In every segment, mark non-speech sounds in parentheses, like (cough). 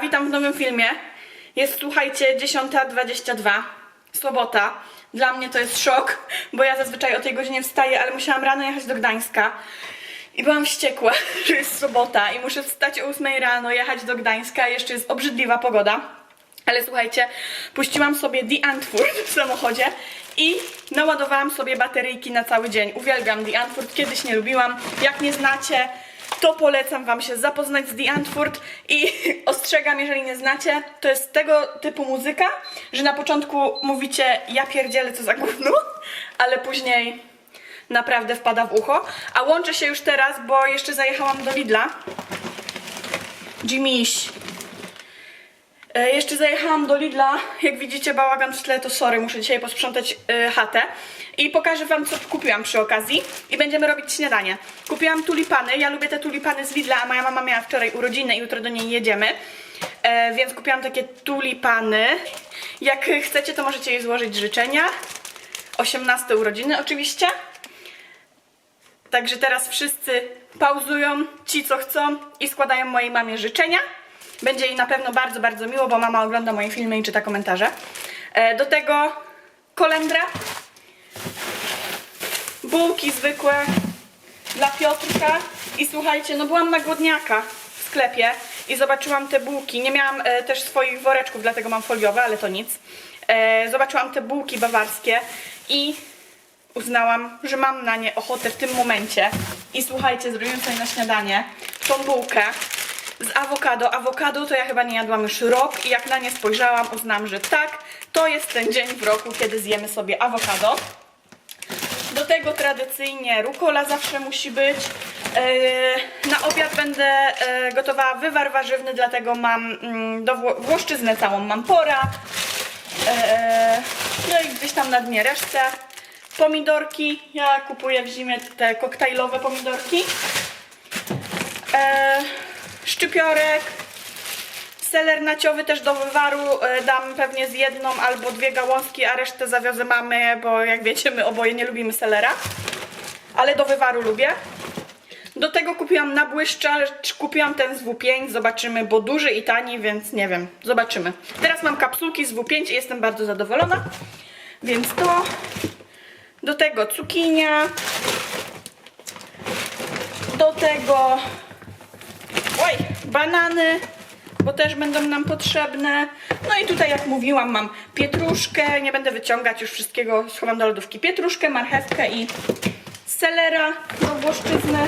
Witam w nowym filmie. Jest, słuchajcie, 10.22, sobota. Dla mnie to jest szok, bo ja zazwyczaj o tej godzinie wstaję, ale musiałam rano jechać do Gdańska. I byłam wściekła, (laughs) że jest sobota i muszę wstać o 8 rano, jechać do Gdańska. Jeszcze jest obrzydliwa pogoda. Ale słuchajcie, puściłam sobie The Antwoord w samochodzie i naładowałam sobie bateryjki na cały dzień. Uwielbiam The Antwoord, kiedyś nie lubiłam. Jak nie znacie, to polecam wam się zapoznać z The Antwoord i (laughs) ostrzegam, jeżeli nie znacie, to jest tego typu muzyka, że na początku mówicie ja pierdzielę co za gówno, (laughs) ale później naprawdę wpada w ucho. A łączę się już teraz, bo jeszcze zajechałam do Lidla. Jimmyś. E, Jeszcze zajechałam do Lidla, jak widzicie bałagan w tle, to sorry, muszę dzisiaj posprzątać e, chatę i pokażę wam co kupiłam przy okazji i będziemy robić śniadanie. Kupiłam tulipany, ja lubię te tulipany z Lidla, a moja mama miała wczoraj urodziny i jutro do niej jedziemy, e, więc kupiłam takie tulipany. Jak chcecie to możecie jej złożyć życzenia, 18 urodziny oczywiście. Także teraz wszyscy pauzują, ci co chcą i składają mojej mamie życzenia. Będzie jej na pewno bardzo, bardzo miło, bo mama ogląda moje filmy i czyta komentarze. E, do tego kolendra, bułki zwykłe dla Piotrka i słuchajcie, no byłam na głodniaka w sklepie i zobaczyłam te bułki. Nie miałam e, też swoich woreczków, dlatego mam foliowe, ale to nic. E, zobaczyłam te bułki bawarskie i uznałam, że mam na nie ochotę w tym momencie. I słuchajcie, zrobiłam sobie na śniadanie tą bułkę z awokado. Awokado to ja chyba nie jadłam już rok i jak na nie spojrzałam, uznałam, że tak, to jest ten dzień w roku, kiedy zjemy sobie awokado. Do tego tradycyjnie rukola zawsze musi być. Yy, Na obiad będę yy, gotowała wywar warzywny, dlatego mam mm, do wło- włoszczyznę całą mam pora. Yy, No i gdzieś tam na dnie resztę. Pomidorki. Ja kupuję w zimie te koktajlowe pomidorki. Szczypiorek, seler naciowy też do wywaru e, dam pewnie z jedną albo dwie gałązki, a resztę zawiozę mamy, bo jak wiecie my oboje nie lubimy selera, ale do wywaru lubię. Do tego kupiłam nabłyszczacz, kupiłam ten z W5, zobaczymy, bo duży i tani, więc nie wiem, zobaczymy. Teraz mam kapsułki z W5 i jestem bardzo zadowolona, więc to. Do tego cukinia, do tego oj, banany, bo też będą nam potrzebne. No i tutaj, jak mówiłam, mam pietruszkę, nie będę wyciągać już wszystkiego, schowam do lodówki. Pietruszkę, marchewkę i selera do włoszczyzny.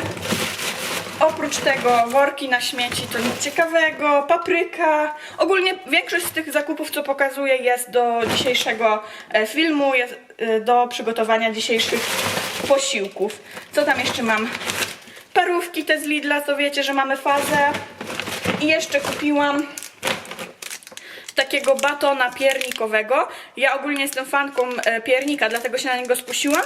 Oprócz tego worki na śmieci to nic ciekawego, papryka. Ogólnie większość z tych zakupów, co pokazuję, jest do dzisiejszego e, filmu, jest e, do przygotowania dzisiejszych posiłków. Co tam jeszcze mam? Parówki te z Lidla, to wiecie, że mamy fazę. I jeszcze kupiłam takiego batona piernikowego. Ja ogólnie jestem fanką e, piernika, dlatego się na niego skusiłam.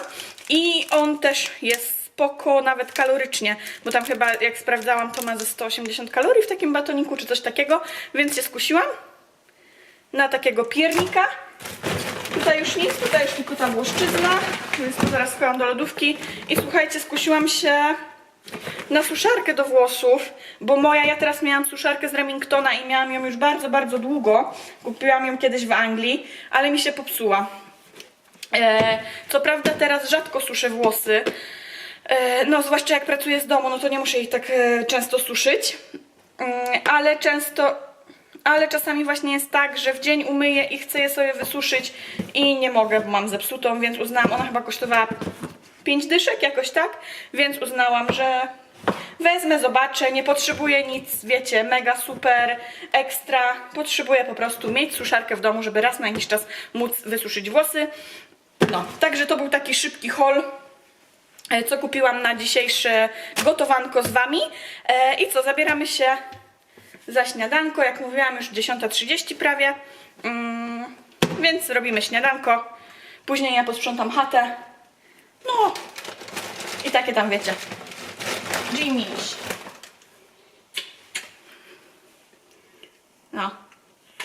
I on też jest spoko, nawet kalorycznie, bo tam chyba jak sprawdzałam, to ma ze 180 kalorii w takim batoniku, czy coś takiego, więc się skusiłam na takiego piernika. Tutaj już nic, tutaj już tylko ta włoszczyzna, więc to zaraz schowam do lodówki. I słuchajcie, skusiłam się na suszarkę do włosów, bo moja, ja teraz miałam suszarkę z Remingtona i miałam ją już bardzo, bardzo długo. Kupiłam ją kiedyś w Anglii, ale mi się popsuła. E, co prawda teraz rzadko suszę włosy, e, no zwłaszcza jak pracuję z domu, no to nie muszę ich tak e, często suszyć, Mm, ale często, ale czasami właśnie jest tak, że w dzień umyję i chcę je sobie wysuszyć i nie mogę, bo mam zepsutą, więc uznałam, ona chyba kosztowała 5 dyszek jakoś tak, więc uznałam, że wezmę, zobaczę, nie potrzebuję nic, wiecie, mega super, ekstra, potrzebuję po prostu mieć suszarkę w domu, żeby raz na jakiś czas móc wysuszyć włosy. No, także to był taki szybki haul, e, co kupiłam na dzisiejsze gotowanko z Wami. E, I co, zabieramy się za śniadanko, jak mówiłam już 10.30 prawie, mm, więc robimy śniadanko, później ja posprzątam chatę, no i takie tam wiecie. Jimmyś. No.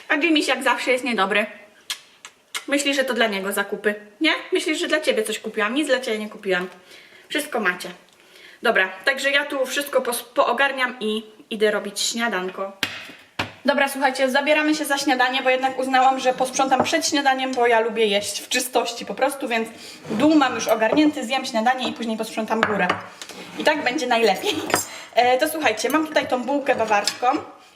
A Jimmyś jak zawsze jest niedobry. Myślisz, że to dla niego zakupy, nie? Myślisz, że dla ciebie coś kupiłam. Nic dla ciebie nie kupiłam. Wszystko macie. Dobra, także ja tu wszystko poogarniam i idę robić śniadanko. Dobra, słuchajcie, zabieramy się za śniadanie, bo jednak uznałam, że posprzątam przed śniadaniem, bo ja lubię jeść w czystości po prostu, więc dół mam już ogarnięty, zjem śniadanie i później posprzątam górę. I tak będzie najlepiej. E, to słuchajcie, mam tutaj tą bułkę bawarską,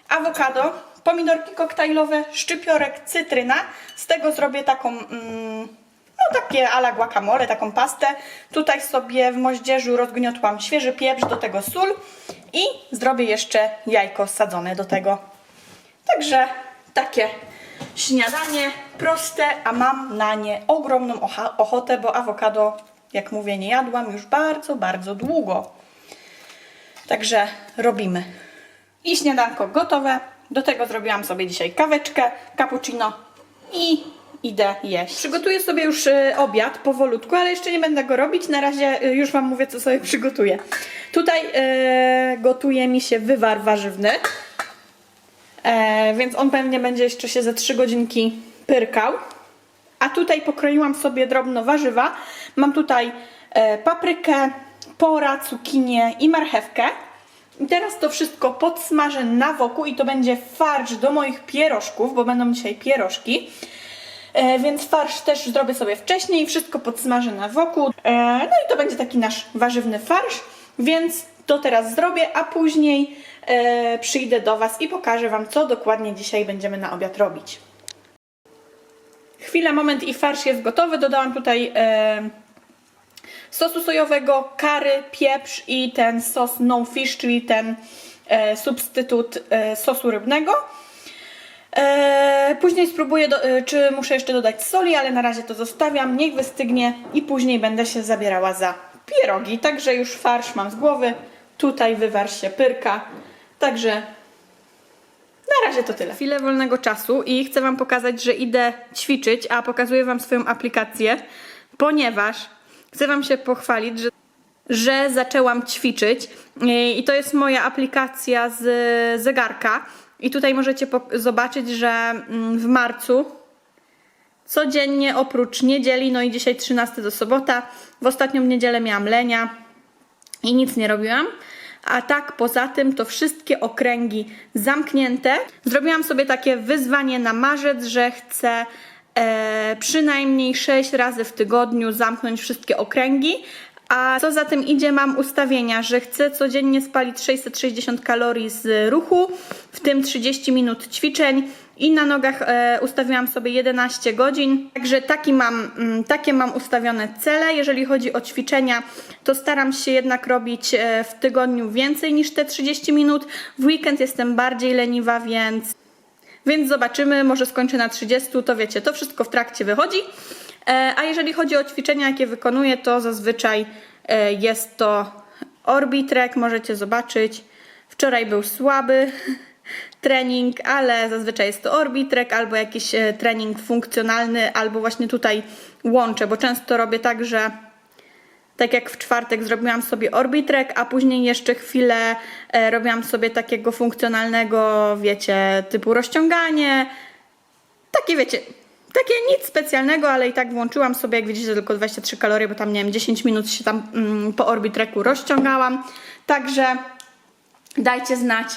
awokado, pomidorki koktajlowe, szczypiorek, cytryna. Z tego zrobię taką... Mm, no takie ala guacamole, taką pastę. Tutaj sobie w moździerzu rozgniotłam świeży pieprz, do tego sól i zrobię jeszcze jajko sadzone do tego. Także takie śniadanie proste, a mam na nie ogromną ochotę, bo awokado, jak mówię, nie jadłam już bardzo, bardzo długo. Także robimy. I śniadanko gotowe. Do tego zrobiłam sobie dzisiaj kaweczkę, cappuccino i idę jeść. Przygotuję sobie już y, obiad powolutku, ale jeszcze nie będę go robić. Na razie y, już Wam mówię, co sobie (laughs) przygotuję. Tutaj y, gotuje mi się wywar warzywny. E, więc on pewnie będzie jeszcze się ze 3 godzinki pyrkał. A tutaj pokroiłam sobie drobno warzywa. Mam tutaj e, paprykę, pora, cukinię i marchewkę. I teraz to wszystko podsmażę na wokół i to będzie farsz do moich pierożków, bo będą dzisiaj pierożki. E, więc farsz też zrobię sobie wcześniej, wszystko podsmażę na wokół. E, no i to będzie taki nasz warzywny farsz, więc to teraz zrobię, a później e, przyjdę do Was i pokażę Wam, co dokładnie dzisiaj będziemy na obiad robić. Chwila, moment i farsz jest gotowy. Dodałam tutaj e, sosu sojowego, kary, pieprz i ten sos no fish, czyli ten e, substytut e, sosu rybnego. E, później spróbuję, do, e, czy muszę jeszcze dodać soli, ale na razie to zostawiam. Niech wystygnie i później będę się zabierała za pierogi. Także już farsz mam z głowy. Tutaj wywar się pyrka. Także na razie to tyle. Chwilę wolnego czasu i chcę Wam pokazać, że idę ćwiczyć, a pokazuję Wam swoją aplikację, ponieważ chcę Wam się pochwalić, że że zaczęłam ćwiczyć I- to jest moja aplikacja z zegarka i tutaj możecie zobaczyć, że mm, w marcu codziennie oprócz niedzieli, no i dzisiaj 13 do sobota, w ostatnią niedzielę miałam lenia i nic nie robiłam. A tak poza tym to wszystkie okręgi zamknięte. Zrobiłam sobie takie wyzwanie na marzec, że chcę e, przynajmniej 6 razy w tygodniu zamknąć wszystkie okręgi. A co za tym idzie, mam ustawienia, że chcę codziennie spalić 660 kalorii z ruchu, w tym 30 minut ćwiczeń i na nogach e, ustawiłam sobie 11 godzin. Także taki mam, mm, takie mam ustawione cele. Jeżeli chodzi o ćwiczenia, to staram się jednak robić e, w tygodniu więcej niż te 30 minut. W weekend jestem bardziej leniwa, więc więc zobaczymy, może skończę na 30, to wiecie, to wszystko w trakcie wychodzi. E, A jeżeli chodzi o ćwiczenia, jakie wykonuję, to zazwyczaj jest to Orbitrek, możecie zobaczyć. Wczoraj był słaby (laughs) trening, ale zazwyczaj jest to Orbitrek albo jakiś e, trening funkcjonalny, albo właśnie tutaj łączę, bo często robię tak, że tak jak w czwartek zrobiłam sobie orbitrek, a później jeszcze chwilę e, robiłam sobie takiego funkcjonalnego, wiecie, typu rozciąganie. Takie, wiecie, takie nic specjalnego, ale i tak włączyłam sobie, jak widzicie, tylko 23 kalorie, bo tam, nie wiem, 10 minut się tam mm, po orbitreku rozciągałam. Także dajcie znać,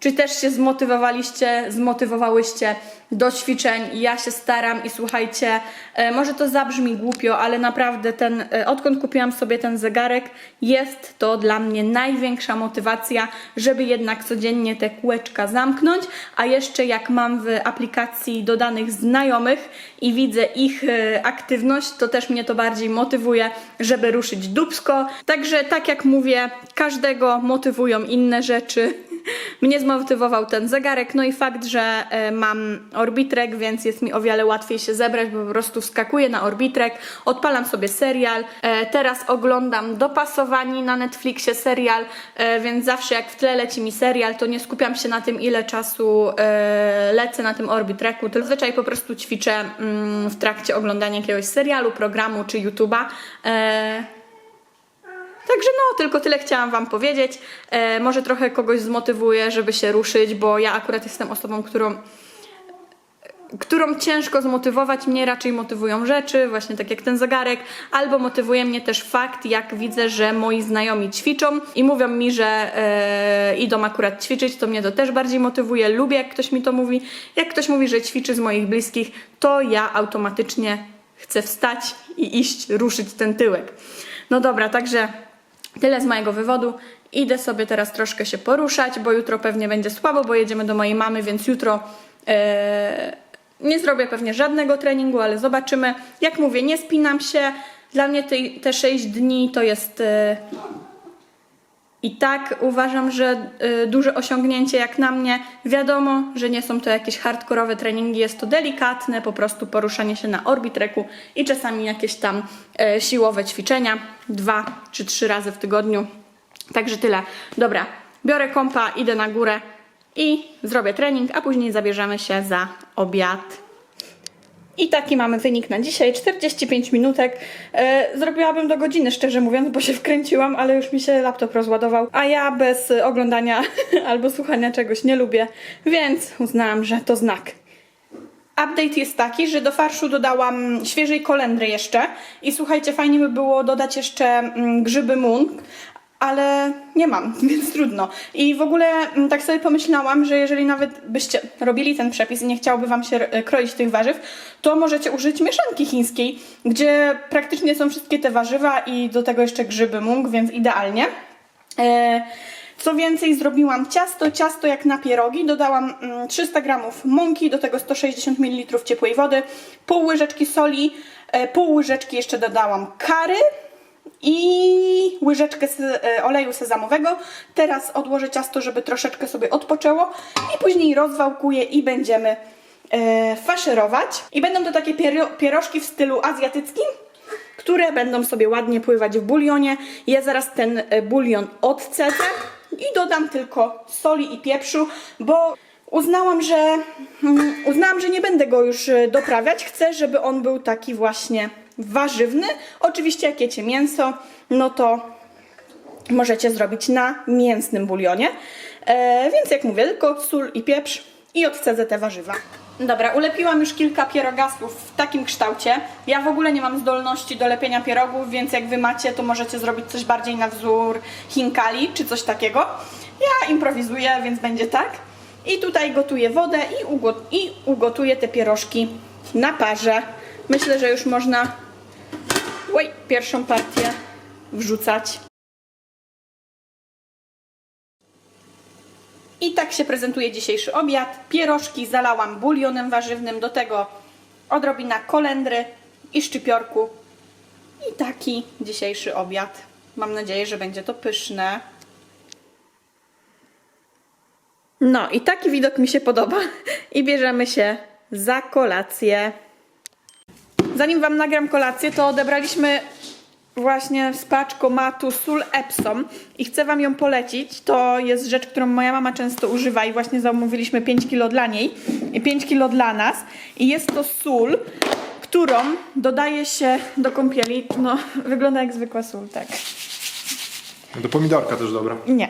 czy też się zmotywowaliście, zmotywowałyście do ćwiczeń? Ja się staram i słuchajcie, e, może to zabrzmi głupio, ale naprawdę ten, e, odkąd kupiłam sobie ten zegarek, jest to dla mnie największa motywacja, żeby jednak codziennie te kółeczka zamknąć, a jeszcze jak mam w aplikacji dodanych znajomych i widzę ich e, aktywność, to też mnie to bardziej motywuje, żeby ruszyć dubsko. Także tak jak mówię, każdego motywują inne rzeczy. Mnie zmotywował ten zegarek, no i fakt, że e, mam orbitrek, więc jest mi o wiele łatwiej się zebrać, bo po prostu wskakuję na orbitrek, odpalam sobie serial. E, teraz oglądam dopasowani na Netflixie serial, e, więc zawsze jak w tle leci mi serial, to nie skupiam się na tym, ile czasu lecę na tym orbitreku, tylko zazwyczaj po prostu ćwiczę mm, w trakcie oglądania jakiegoś serialu, programu czy YouTube'a. Także no, tylko tyle chciałam Wam powiedzieć. E, może trochę kogoś zmotywuję, żeby się ruszyć, bo ja akurat jestem osobą, którą którą ciężko zmotywować. Mnie raczej motywują rzeczy, właśnie tak jak ten zegarek, albo motywuje mnie też fakt, jak widzę, że moi znajomi ćwiczą i mówią mi, że e, idą akurat ćwiczyć, to mnie to też bardziej motywuje. Lubię, jak ktoś mi to mówi. Jak ktoś mówi, że ćwiczy z moich bliskich, to ja automatycznie chcę wstać i iść, ruszyć ten tyłek. No dobra, także tyle z mojego wywodu. Idę sobie teraz troszkę się poruszać, bo jutro pewnie będzie słabo, bo jedziemy do mojej mamy, więc jutro e, nie zrobię pewnie żadnego treningu, ale zobaczymy. Jak mówię, nie spinam się. Dla mnie te, te 6 dni to jest e, i tak uważam, że y, duże osiągnięcie jak na mnie. Wiadomo, że nie są to jakieś hardkorowe treningi, jest to delikatne, po prostu poruszanie się na orbitreku i czasami jakieś tam y, siłowe ćwiczenia, dwa czy trzy razy w tygodniu. Także tyle. Dobra, biorę kompa, idę na górę i zrobię trening, a później zabierzemy się za obiad. I taki mamy wynik na dzisiaj, 45 minutek. E, zrobiłabym do godziny, szczerze mówiąc, bo się wkręciłam, ale już mi się laptop rozładował, a ja bez oglądania (laughs) albo słuchania czegoś nie lubię, więc uznałam, że to znak. Update jest taki, że do farszu dodałam świeżej kolendry jeszcze i słuchajcie, fajnie by było dodać jeszcze mm, grzyby mung, ale nie mam, (laughs) więc trudno. I w ogóle mm, tak sobie pomyślałam, że jeżeli nawet byście robili ten przepis i nie chciałoby Wam się e, kroić tych warzyw, to możecie użyć mieszanki chińskiej, gdzie praktycznie są wszystkie te warzywa i do tego jeszcze grzyby mung, więc idealnie. E, co więcej, zrobiłam ciasto, ciasto jak na pierogi, dodałam mm, 300 g mąki, do tego 160 ml ciepłej wody, pół łyżeczki soli, e, pół łyżeczki jeszcze dodałam kary, i łyżeczkę e, oleju sezamowego. Teraz odłożę ciasto, żeby troszeczkę sobie odpoczęło i później rozwałkuję i będziemy e, faszerować. I będą to takie piero, pierożki w stylu azjatyckim, które będą sobie ładnie pływać w bulionie. Ja zaraz ten e, bulion odcedzę i dodam tylko soli i pieprzu, bo uznałam, że mm, uznałam, że nie będę go już doprawiać. Chcę, żeby on był taki właśnie warzywny. Oczywiście jak jecie mięso, no to możecie zrobić na mięsnym bulionie. E, więc jak mówię, tylko sól i pieprz i odcedzę te warzywa. Dobra, ulepiłam już kilka pierogasków w takim kształcie. Ja w ogóle nie mam zdolności do lepienia pierogów, więc jak wy macie, to możecie zrobić coś bardziej na wzór hinkali czy coś takiego. Ja improwizuję, więc będzie tak. I tutaj gotuję wodę i, i ugotuję te pierożki na parze. Myślę, że już można oj, pierwszą partię wrzucać. I tak się prezentuje dzisiejszy obiad. Pierożki zalałam bulionem warzywnym, do tego odrobina kolendry i szczypiorku. I taki dzisiejszy obiad. Mam nadzieję, że będzie to pyszne. No i taki widok mi się podoba. I bierzemy się za kolację. Zanim Wam nagram kolację, to odebraliśmy właśnie z paczkomatu sól Epsom i chcę Wam ją polecić. To jest rzecz, którą moja mama często używa i właśnie zamówiliśmy 5 kg dla niej i 5 kg dla nas. I jest to sól, którą dodaje się do kąpieli. No, (laughs) wygląda jak zwykła sól, tak. Do pomidorka też dobra. Nie.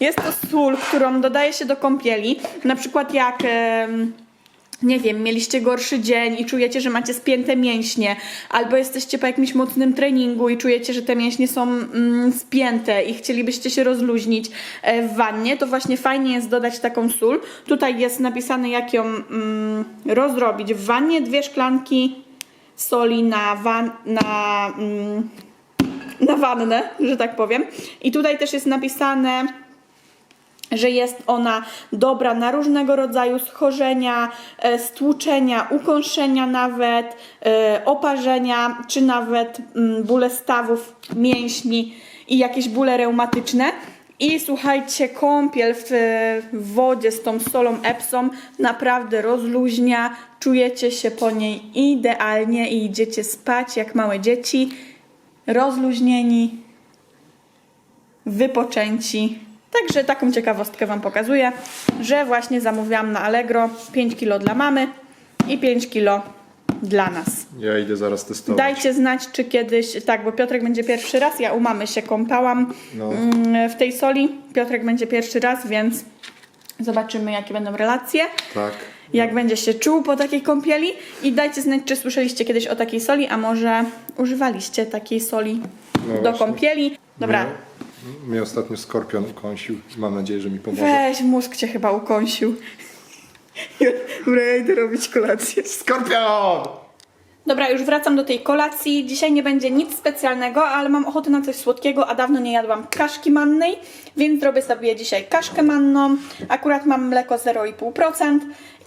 Jest to sól, którą dodaje się do kąpieli. Na przykład jak. em, nie wiem, mieliście gorszy dzień i czujecie, że macie spięte mięśnie, albo jesteście po jakimś mocnym treningu i czujecie, że te mięśnie są mm, spięte i chcielibyście się rozluźnić e, w wannie, to właśnie fajnie jest dodać taką sól. Tutaj jest napisane, jak ją mm, rozrobić. W wannie dwie szklanki soli na, wan- na mm, na wannę, że tak powiem. I tutaj też jest napisane, że jest ona dobra na różnego rodzaju schorzenia, e, stłuczenia, ukąszenia nawet, e, oparzenia, czy nawet mm, bóle stawów, mięśni i jakieś bóle reumatyczne. I słuchajcie, kąpiel w, w wodzie z tą solą Epsom naprawdę rozluźnia, czujecie się po niej idealnie i idziecie spać jak małe dzieci rozluźnieni, wypoczęci. Także taką ciekawostkę Wam pokazuję, że właśnie zamówiłam na Allegro 5 kg dla mamy i 5 kg dla nas. Ja idę zaraz testować. Dajcie znać, czy kiedyś, tak, bo Piotrek będzie pierwszy raz, ja u mamy się kąpałam No. mm, w tej soli. Piotrek będzie pierwszy raz, więc zobaczymy, jakie będą relacje. Tak. jak będzie się czuł po takiej kąpieli. I dajcie znać, czy słyszeliście kiedyś o takiej soli, a może używaliście takiej soli No do właśnie. kąpieli. Dobra, mnie ostatnio skorpion ukąsił. Mam nadzieję, że mi pomoże. weź, mózg cię chyba ukąsił. Dobra, ja idę robić kolację. Skorpion! Dobra, już wracam do tej kolacji. Dzisiaj nie będzie nic specjalnego, ale mam ochotę na coś słodkiego, a dawno nie jadłam kaszki mannej, więc zrobię sobie dzisiaj kaszkę manną. Akurat mam mleko 0,5%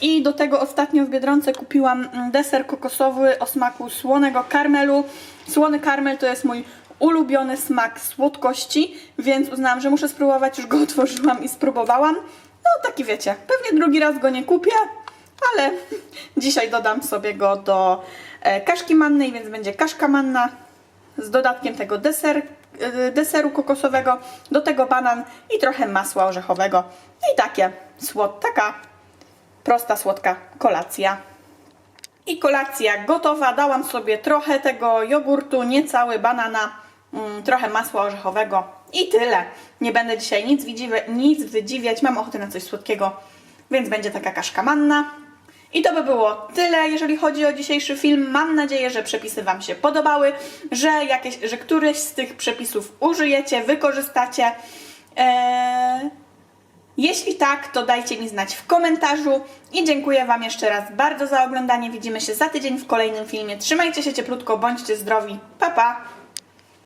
i do tego ostatnio w Biedronce kupiłam deser kokosowy o smaku słonego karmelu. Słony karmel to jest mój ulubiony smak słodkości, więc uznałam, że muszę spróbować. Już go (laughs) otworzyłam i spróbowałam. No taki wiecie, pewnie drugi raz go nie kupię, ale (laughs) dzisiaj dodam sobie go do e, kaszki mannej, więc będzie kaszka manna z dodatkiem tego deser, e, deseru kokosowego, do tego banan i trochę masła orzechowego. I takie słod, taka prosta, słodka kolacja. I kolacja gotowa. Dałam sobie trochę tego jogurtu, niecały banana, trochę masła orzechowego i tyle. Nie będę dzisiaj nic, widziwe, nic wydziwiać. Mam ochotę na coś słodkiego, więc będzie taka kaszka manna. I to by było tyle, jeżeli chodzi o dzisiejszy film. Mam nadzieję, że przepisy Wam się podobały, że, jakieś, że któryś z tych przepisów użyjecie, wykorzystacie. Eee, jeśli tak, to dajcie mi znać w komentarzu i dziękuję Wam jeszcze raz bardzo za oglądanie. Widzimy się za tydzień w kolejnym filmie. Trzymajcie się cieplutko, bądźcie zdrowi. Pa, pa!